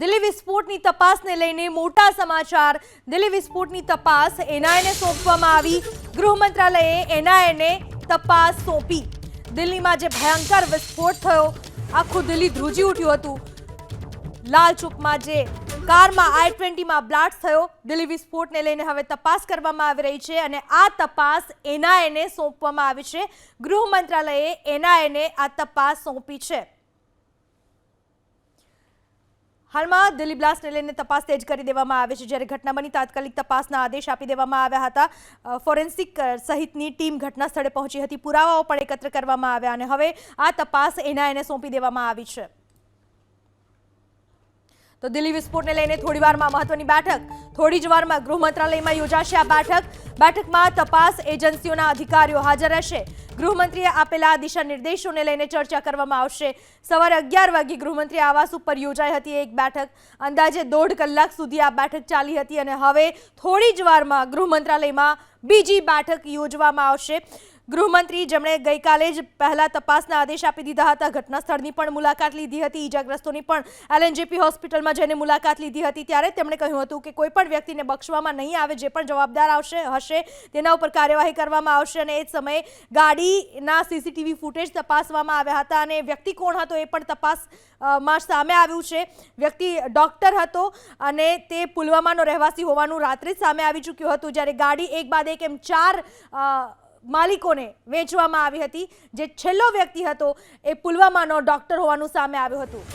દિલ્હી વિસ્ફોટની તપાસને લઈને મોટા સમાચાર. દિલ્હી વિસ્ફોટની તપાસ એનઆઈને સોંપવામાં આવી. ગૃહ મંત્રાલયે એનઆઈને તપાસ સોંપી. દિલ્હીમાં જે ભયંકર વિસ્ફોટ થયો, આખું દિલ્હી ધ્રુજી ઉઠ્યું હતું. લાલચોકમાં જે કારમાં આઈ ટ્વેન્ટીમાં બ્લાસ્ટ થયો, દિલ્હી વિસ્ફોટને લઈને હવે તપાસ કરવામાં આવી રહી છે અને આ તપાસ એનઆઈને સોંપવામાં આવી છે. ગૃહ મંત્રાલયે એનઆઈને આ તપાસ સોંપી છે. હાલમાં દિલ્હી બ્લાસ્ટને લઈને તપાસ તેજ કરી દેવામાં આવે છે, જ્યારે ઘટના બની તાત્કાલિક તપાસના આદેશ આપી દેવામાં આવ્યા હતા. ફોરેન્સિક સહિતની ટીમ ઘટના સ્થળે પહોંચી હતી. પુરાવાઓ પણ એકત્ર કરવામાં આવ્યા અને હવે આ તપાસ એનઆઈને સોંપી દેવામાં આવી છે. તો દિલ્હી વિસ્ફોટને લઈને થોડી વારમાં મહત્વની બેઠક. થોડી જ વારમાં ગૃહ મંત્રાલયમાં યોજાશે આ બેઠક. બેઠકમાં તપાસ એજન્સીઓના અધિકારીઓ હાજર રહેશે. ગૃહમંત્રીએ આપેલા દિશા નિર્દેશોને લઈને ચર્ચા કરવામાં આવશે. સવારે અગિયાર વાગે ગૃહમંત્રી આવાસ ઉપર યોજાઈ હતી એક બેઠક. અંદાજે દોઢ કલાક સુધી આ બેઠક ચાલી હતી અને હવે થોડી જ વારમાં ગૃહ મંત્રાલયમાં બીજી બેઠક યોજવામાં આવશે. ગૃહમંત્રી જેમણે ગઈકાલે જ પહેલા તપાસના આદેશ આપી દીધા હતા. ઘટના સ્થળની પણ મુલાકાત લીધી હતી. ઈજાગ્રસ્તોની પણ એલએનજેપી હોસ્પિટલમાં જઈને મુલાકાત લીધી હતી. ત્યારે તેમણે કહ્યું હતું કે કોઈ પણ વ્યક્તિને બક્ષવામાં નહીં આવે જે પણ જવાબદાર આવશે, હશે, તેના ઉપર કાર્યવાહી કરવામાં આવશે અને એ જ સમયે ગાડીના સીસીટીવી ફૂટેજ તપાસવામાં આવ્યા હતા અને વ્યક્તિ કોણ હતો એ પણ તપાસમાં સામે આવ્યું છે. વ્યક્તિ ડોક્ટર હતો અને તે પુલવામાનો રહેવાસી હોવાનું રાત્રે જ સામે આવી ચૂક્યું હતું. જ્યારે ગાડી એક બાદ એક એમ ચાર માલિકોને વેચવામાં આવી હતી. જે છેલ્લો વ્યક્તિ હતો એ પુલવામાનો ડોક્ટર હોવાનું સામે આવ્યું હતું.